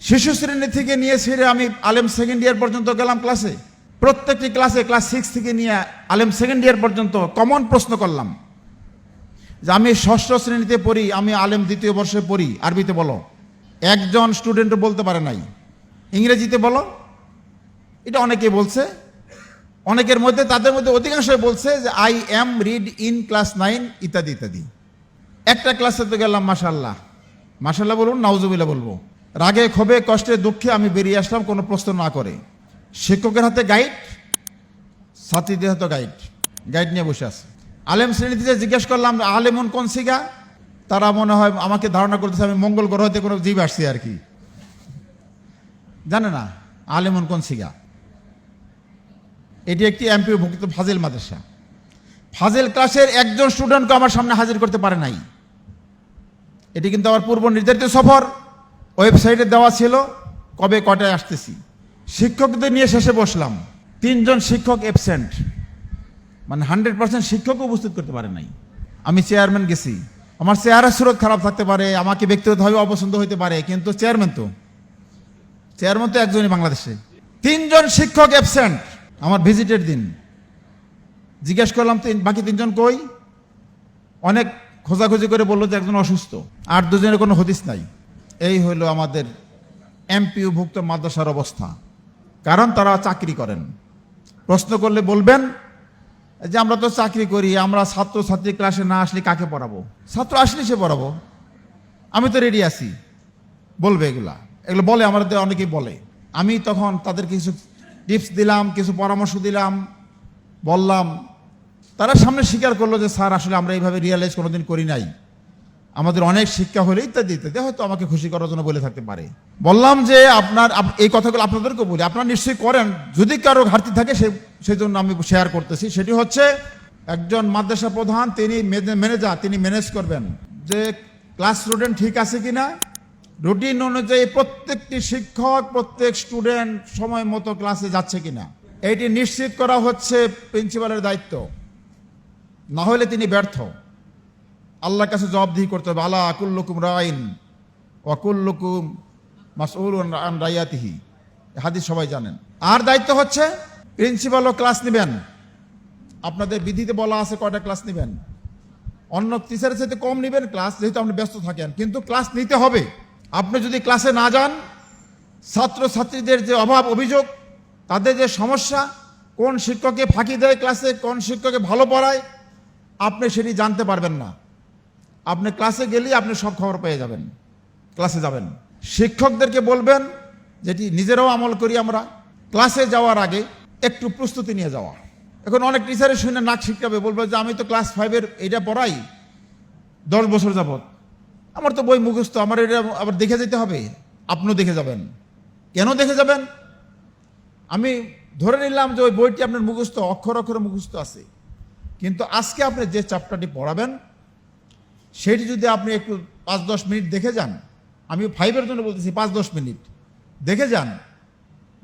শিশু শ্রেণি থেকে নিয়ে ছেড়ে আমি আলেম সেকেন্ড ইয়ার পর্যন্ত গেলাম ক্লাসে প্রত্যেকটি ক্লাসে ক্লাস সিক্স থেকে নিয়ে আলেম সেকেন্ড ইয়ার পর্যন্ত কমন প্রশ্ন করলাম যে আমি ষষ্ঠ শ্রেণীতে পড়ি, আমি আলেম দ্বিতীয় বর্ষে পড়ি, আরবিতে বলো। একজন স্টুডেন্টও বলতে পারে নাই। ইংরেজিতে বলো। এটা অনেকে বলছে। অনেকের মধ্যে, তাদের মধ্যে অধিকাংশই বলছে যে I am read in class nine ইত্যাদি ইত্যাদি। একটা ক্লাসে তো গেলাম মাসাল্লাহ মাসাল্লাহ বলুন, নাউজুবিল্লাহ বলব। রাগে, ক্ষোভে, কষ্টে, দুঃখে আমি বেরিয়ে আসলাম কোনো প্রশ্ন না করে। শিক্ষকের হাতে গাইড ছাত্রীদের হাতে গাইড গাইড নিয়ে বসে আছে। আলেম শ্রেণীতে জিজ্ঞেস করলাম আলেমন কোন শিখা? তারা মনে হয় আমাকে ধারণা করতেছে, আমি মঙ্গল গ্রহ হতে কোনো জীব আসছি আর কি। জানে না আলেমন কোন শিখা? এটি একটি এমপি ভুক্ত ফাজিল মাদ্রাসা। ফাজিল ক্লাসের একজন স্টুডেন্টকে আমার সামনে হাজির করতে পারে নাই। এটি কিন্তু আমার পূর্ব নির্ধারিত সফর। ওয়েবসাইটে দেওয়া ছিল, কবে কটায় আসতেছি। শিক্ষকদের নিয়ে শেষে বসলাম। তিনজন শিক্ষক অ্যাবসেন্ট মানে হান্ড্রেড পার্সেন্ট শিক্ষকও উপস্থিত করতে পারে নাই। আমি চেয়ারম্যান গেছি। আমার চেহারা সুরত খারাপ থাকতে পারে, আমাকে ব্যক্তিগতভাবে অপছন্দ হতে পারে, কিন্তু চেয়ারম্যান তো। চেয়ারম্যান তো একজনই বাংলাদেশে। তিনজন শিক্ষক অ্যাবসেন্ট আমার ভিজিটের দিন। জিজ্ঞেস করলাম, তিন, বাকি তিনজন কই? অনেক খোঁজাখুঁজি করে বলল যে একজন অসুস্থ। আর দুজনের কোনো হদিস নাই। এই হলো আমাদের এমপিওভুক্ত মাদ্রাসার অবস্থা। কারণ তারা চাকরি করেন। প্রশ্ন করলে বলবেন যে, আমরা তো চাকরি করি, আমরা ছাত্র ছাত্রী ক্লাসে না আসলে কাকে পড়াবো? ছাত্র আসলে সে পড়াবো। আমি তো রেডি আছি। বলবে এগুলা। এগুলো বলে আমাদের অনেকেই বলে। আমি তখন তাদের কিছু টিপস দিলাম, কিছু পরামর্শ দিলাম, বললাম। তারা সামনে স্বীকার করল যে, স্যার, আসলে আমরা এইভাবে রিয়ালাইজ কোনোদিন করি নাই। আমাদের অনেক শিক্ষা হলে ইত্যাদি ইত্যাদি, হয়তো আমাকে খুশি করার জন্য বলে থাকতে পারে। বললাম যে আপনার এই কথাগুলো আপনাদেরকে বলি, আপনারা নিশ্চয়ই করেন, যদি কারও ঘাটতি থাকে সে সেই জন্য আমি শেয়ার করতেছি। সেটি হচ্ছে, একজন মাদ্রাসা প্রধান, তিনি ম্যানেজার তিনি ম্যানেজ করবেন যে ক্লাস স্টুডেন্ট ঠিক আছে কিনা। রুটিন অনুযায়ী প্রত্যেকটি শিক্ষক, প্রত্যেক স্টুডেন্ট সময় মতো ক্লাসে যাচ্ছে কিনা। এটি নিশ্চিত করা হচ্ছে প্রিন্সিপালের দায়িত্ব। না হলে তিনি ব্যর্থ। আল্লাহর কাছে জবাবদিহি করতে হবে, আলা আকুল্লুকুম রাইন ওয়াকুল্লুকুম মাসউল আন রাইয়াতিহি। হাদিস সবাই জানেন। আর দায়িত্ব হচ্ছে প্রিন্সিপালও ক্লাস নেবেন। আপনাদের বিধিতে বলা আছে কয়টা ক্লাস নেবেন। অন্য টিচারের সাথে কম নেবেন ক্লাস যেহেতু আপনি ব্যস্ত থাকেন। কিন্তু ক্লাস নিতে হবে। আপনি যদি ক্লাসে না যান ছাত্র ছাত্রীদের যে অভাব, অভিযোগ, তাদের যে সমস্যা, কোন শিক্ষককে ফাঁকি দেয় ক্লাসে কোন শিক্ষকে ভালো পড়ায়, আপনি সেটি জানতে পারবেন না। আপনি ক্লাসে গেলেই আপনি সব খবর পেয়ে যাবেন ক্লাসে যাবেন। শিক্ষকদেরকে বলবেন যেটি নিজেরাও আমল করি আমরা ক্লাসে যাওয়ার আগে একটু প্রস্তুতি নিয়ে যাওয়া। এখন অনেক টিচারের শুনে নাক শিখাবে বলবে যে আমি তো ক্লাস ফাইভের এটা পড়াই, দশ বছর যাবৎ। আমার তো বই মুখস্থ, আমার এটা আবার দেখে যেতে হবে, আপনিও দেখে যাবেন। কেন দেখে যাবেন? আমি ধরে নিলাম যে ওই বইটি আপনার মুখস্থ অক্ষর অক্ষরে মুখস্থ আছে। কিন্তু আজকে আপনি যে চ্যাপ্টারটি পড়াবেন সেটি যদি আপনি একটু পাঁচ দশ মিনিট দেখে যান, আমি ফাইভের জন্য বলতেছি পাঁচ দশ মিনিট। দেখে যান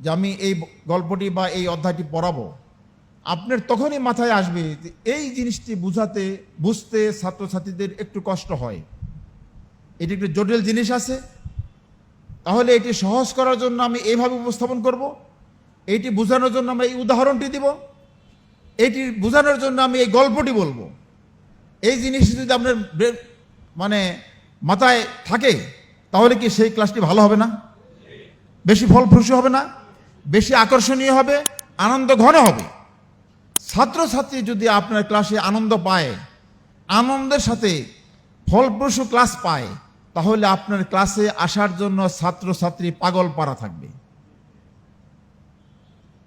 যে আমি এই গল্পটি বা এই অধ্যায়টি পড়াবো। আপনার তখনই মাথায় আসবে এই জিনিসটি বুঝাতে, বুঝতে ছাত্রছাত্রীদের একটু কষ্ট হয়। এটি একটু জটিল জিনিস আছে। তাহলে এটি সহজ করার জন্য আমি এইভাবে উপস্থাপন করব। এটি বোঝানোর জন্য আমি এই উদাহরণটি দিব। এটি বোঝানোর জন্য আমি এই গল্পটি বলব। এই জিনিসটি যদি আপনার মানে মাথায় থাকে, তাহলে কি সেই ক্লাসটি ভালো হবে না? বেশি ফলপ্রসূ হবে না? বেশি আকর্ষণীয় হবে? আনন্দ ঘন হবে? ছাত্রছাত্রী যদি আপনার ক্লাসে আনন্দ পায়, আনন্দের সাথে ফলপ্রসূ ক্লাস পায়, তাহলে আপনার ক্লাসে আসার জন্য ছাত্রছাত্রী পাগল পারা থাকবে।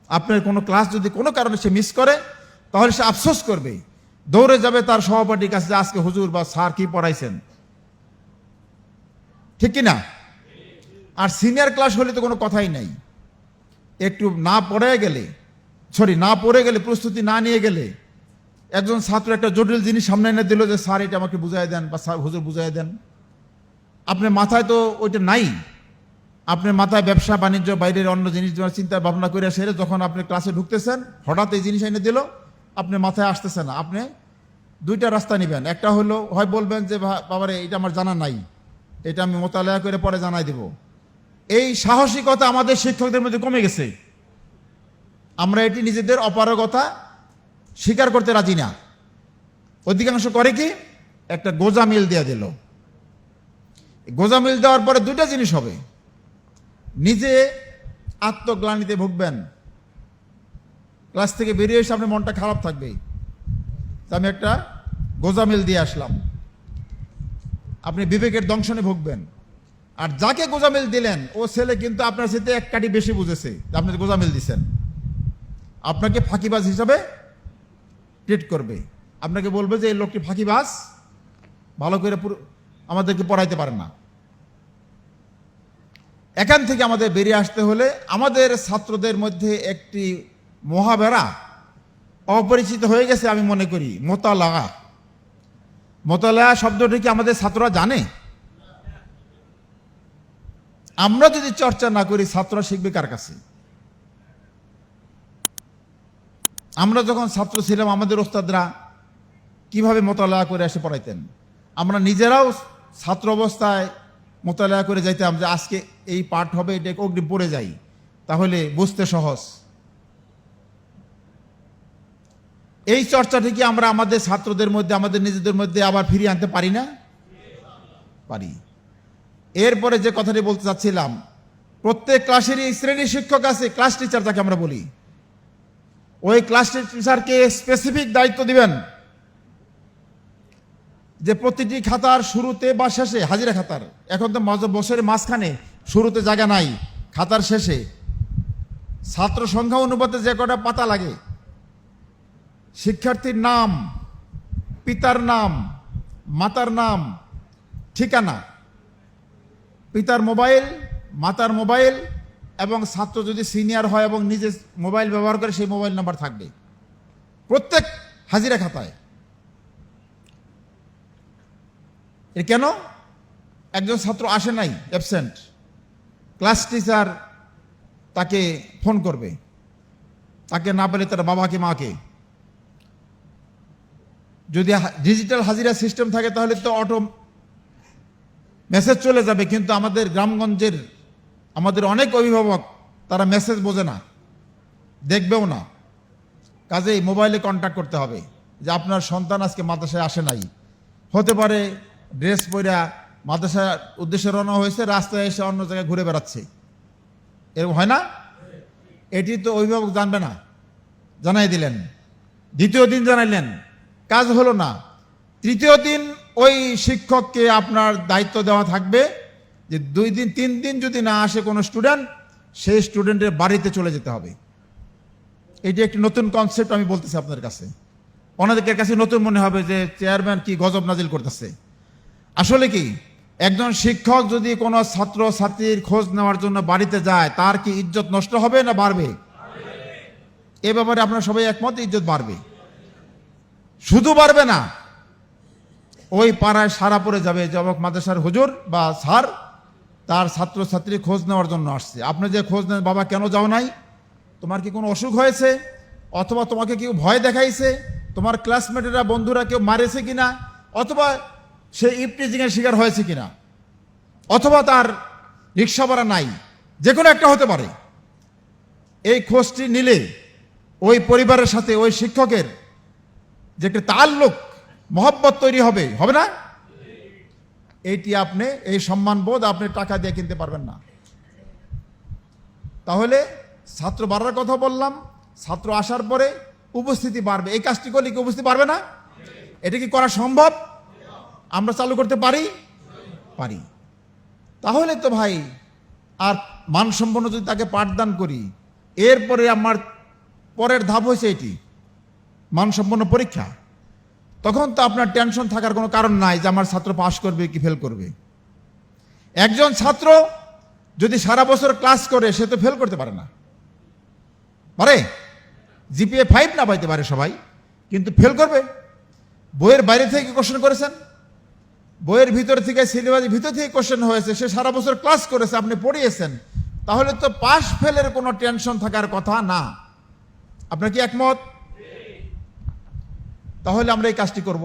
আপনার কোনো ক্লাস যদি কোনো কারণে সে মিস করে, তাহলে সে আফসোস করবে। দৌড়ে যাবে তার সহপাঠীর কাছে আজকে হুজুর বা স্যার কি পড়াইছেন? ঠিক কি না আর সিনিয়র ক্লাস হলে তো কোনো কথাই নাই। একটু না পড়ে গেলে, সরি, না পড়ে গেলে, প্রস্তুতি না নিয়ে গেলে, একজন ছাত্র একটা জটিল জিনিস সামনে এনে দিল যে, স্যার, এটা আমাকে বুঝাই দেন বা স্যার, হুজুর বুঝাই দেন। আপনার মাথায় তো ওইটা নাই। আপনার মাথায় ব্যবসা, বাণিজ্য, বাইরের অন্য জিনিস চিন্তা ভাবনা করে সেরে যখন আপনি ক্লাসে ঢুকতেছেন, হঠাৎ এই জিনিস এনে দিল আপনার মাথায় আসতেছে না। আপনি দুইটা রাস্তা নেবেন। একটা হলো, হয় বলবেন যে বাবারে এটা আমার জানা নাই। এটা আমি মোতালেয়া করে পরে জানাই দেব। এই সাহসিকতা আমাদের শিক্ষকদের মধ্যে কমে গেছে। আমরা এটি নিজেদের অপারগতা স্বীকার করতে রাজি না। অধিকাংশ করে কি? একটা গোজামিল দিয়ে দিল। গোজামিল দেওয়ার পরে দুইটা জিনিস হবে। নিজে আত্মগ্লানিতে ভুগবেন। ক্লাস থেকে বেরিয়ে এসে আপনার মনটা খারাপ থাকবে। আমি একটা গোজামিল দিয়ে আসলাম। আপনি বিবেকের দংশনে ভুগবেন। আর যাকে গোজামিল দিলেন, ও ছেলে কিন্তু আপনার সাথে এক কাটি বেশি বুঝেছে আপনি গোজামিল দিছেন। আপনাকে ফাঁকিবাজ হিসাবে ট্রিট করবে। আপনাকে বলবে যে, এই লোকটি ফাঁকিবাজ, ভালো করে আমাদেরকে পড়াইতে পারে না। এখান থেকে আমাদের বেরিয়ে আসতে হলে আমাদের ছাত্রদের মধ্যে একটি মহাবেড়া অপরিচিত হয়ে গেছে আমি মনে করি। মোতালা মোতালাগা শব্দটি কি আমাদের ছাত্ররা জানে? আমরা যদি চর্চা না করি, ছাত্ররা শিখবে কার কাছে? আমরা যখন ছাত্র ছিলাম, আমাদের ওস্তাদরা কীভাবে মোতালা করে এসে পড়াইতেন? আমরা নিজেরাও ছাত্র অবস্থায় মোতালা করে যাইতাম যে আজকে এই পাঠ হবে, এটা অগ্নি পড়ে যাই। তাহলে বুঝতে সহজ। এই চর্চাটি কি আমরা আমাদের ছাত্রদের মধ্যে, আমাদের নিজেদের মধ্যে আবার ফিরিয়ে আনতে পারি না? পারি। এরপরে যে কথাটি বলতে চাচ্ছিলাম, প্রত্যেক ক্লাসেরই শ্রেণি শিক্ষক আছে, ক্লাস টিচার যাকে আমরা বলি। ওই ক্লাস টিচারকে স্পেসিফিক দায়িত্ব দিবেন যে প্রতিটি খাতার শুরুতে বা শেষে, হাজিরা খাতার, এখন তো বছরের মাঝখানে শুরুতে জায়গা নাই, খাতার শেষে। ছাত্র সংখ্যা অনুপাতে যে কটা পাতা লাগে শিক্ষার্থীর নাম, পিতার নাম, মাতার নাম, ঠিকানা। পিতার মোবাইল, মাতার মোবাইল, এবং ছাত্র যদি সিনিয়র হয় এবং নিজে মোবাইল ব্যবহার করে সেই মোবাইল নাম্বার থাকবে। প্রত্যেক হাজিরা খাতায়। এ কেন? একজন ছাত্র আসে নাই অ্যাবসেন্ট ক্লাস টিচার তাকে ফোন করবে। তাকে না পেলে তার বাবাকে, মাকে। যদি ডিজিটাল হাজিরা সিস্টেম থাকে, তাহলে তো অটো মেসেজ চলে যাবে, কিন্তু আমাদের গ্রামগঞ্জের, আমাদের অনেক অভিভাবক, তারা মেসেজ বোঝে না। দেখবেও না। কাজেই মোবাইলে কন্ট্যাক্ট করতে হবে, যে আপনার সন্তান আজকে মাদ্রাসায় আসে নাই। হতে পারে ড্রেস পরা মাদ্রাসার উদ্দেশ্যে রওনা হয়েছে, রাস্তায় এসে অন্য জায়গায় ঘুরে বেড়াচ্ছে। এরকম হয় না? এটি তো অভিভাবক জানবে না। জানাই দিলেন। দ্বিতীয় দিন জানাইলেন। কাজ হলো না। তৃতীয় দিন ওই শিক্ষককে আপনার দায়িত্ব দেওয়া থাকবে যে দুই দিন, তিন দিন যদি না আসে কোনো স্টুডেন্ট সেই স্টুডেন্টের বাড়িতে চলে যেতে হবে। এটি একটি নতুন কনসেপ্ট আমি বলতেছি আপনাদের কাছে। অনেকের কাছে নতুন মনে হবে যে চেয়ারম্যান কি গজব নাজিল করতেছে। আসলে কি, একজন শিক্ষক যদি কোনো ছাত্র, ছাত্রীর খোঁজ নেওয়ার জন্য বাড়িতে যায়, তার কি ইজ্জত নষ্ট হবে না বাড়বে? এ ব্যাপারে আপনারা সবাই একমত, ইজ্জত বাড়বে। শুধু বাড়বে না, ওই পাড়ায় সারা পড়ে যাবে জবক মাদ্রাসার হুজুর বা স্যার, তার ছাত্র ছাত্রী খোঁজ নেওয়ার জন্য আসছে। আপনি যে খোঁজ নেন, বাবা, কেন যাও নাই? তোমার কি কোনো অসুখ হয়েছে? অথবা তোমাকে কেউ ভয় দেখাইছে? তোমার ক্লাসমেটেরা বন্ধুরা কেউ মারেছে কিনা? অথবা সে ইপটিজিংয়ের শিকার হয়েছে কিনা? অথবা তার রিক্সা ভাড়া নাই? যে কোনো একটা হতে পারে। এই খোঁজটি নিলে ওই পরিবারের সাথে, ওই শিক্ষকের যে একটা তাল্লুক মহব্বত তৈরি হবে হবে না? এইটি আপনি, এই সম্মানবোধ আপনি টাকা দিয়ে কিনতে পারবেন না। তাহলে ছাত্র বাড়ার কথা বললাম, ছাত্র আসার পরে উপস্থিতি বাড়বে। এই কাজটি করলে কি উপস্থিতি বাড়বে না? এটা কি করা সম্ভব? আমরা চালু করতে পারি? পারি। তাহলে তো ভাই, আর মানসম্পন্ন যদি তাকে পাঠদান করি, এরপরে আমার পরের ধাপ হয়েছে এটি। মানসম্পন্ন পরীক্ষা, তখন তো আপনার টেনশন থাকার কোনো কারণ নাই যে আমার ছাত্র পাস করবে কি ফেল করবে। একজন ছাত্র যদি সারা বছর ক্লাস করে, সে তো ফেল করতে পারে না। পারে? জিপিএ ফাইভ না পাইতে পারে সবাই, কিন্তু ফেল করবে। বইয়ের বাইরে থেকে কোশ্চেন করেছেন? বইয়ের ভিতর থেকে, সিলেবাসের ভিতর থেকে কোশ্চেন হয়েছে, সে সারা বছর ক্লাস করেছে, আপনি পড়িয়েছেন, তাহলে তো পাস ফেলের কোনো টেনশন থাকার কথা না। আপনার কি একমত? তাহলে আমরা এই কাজটি করব।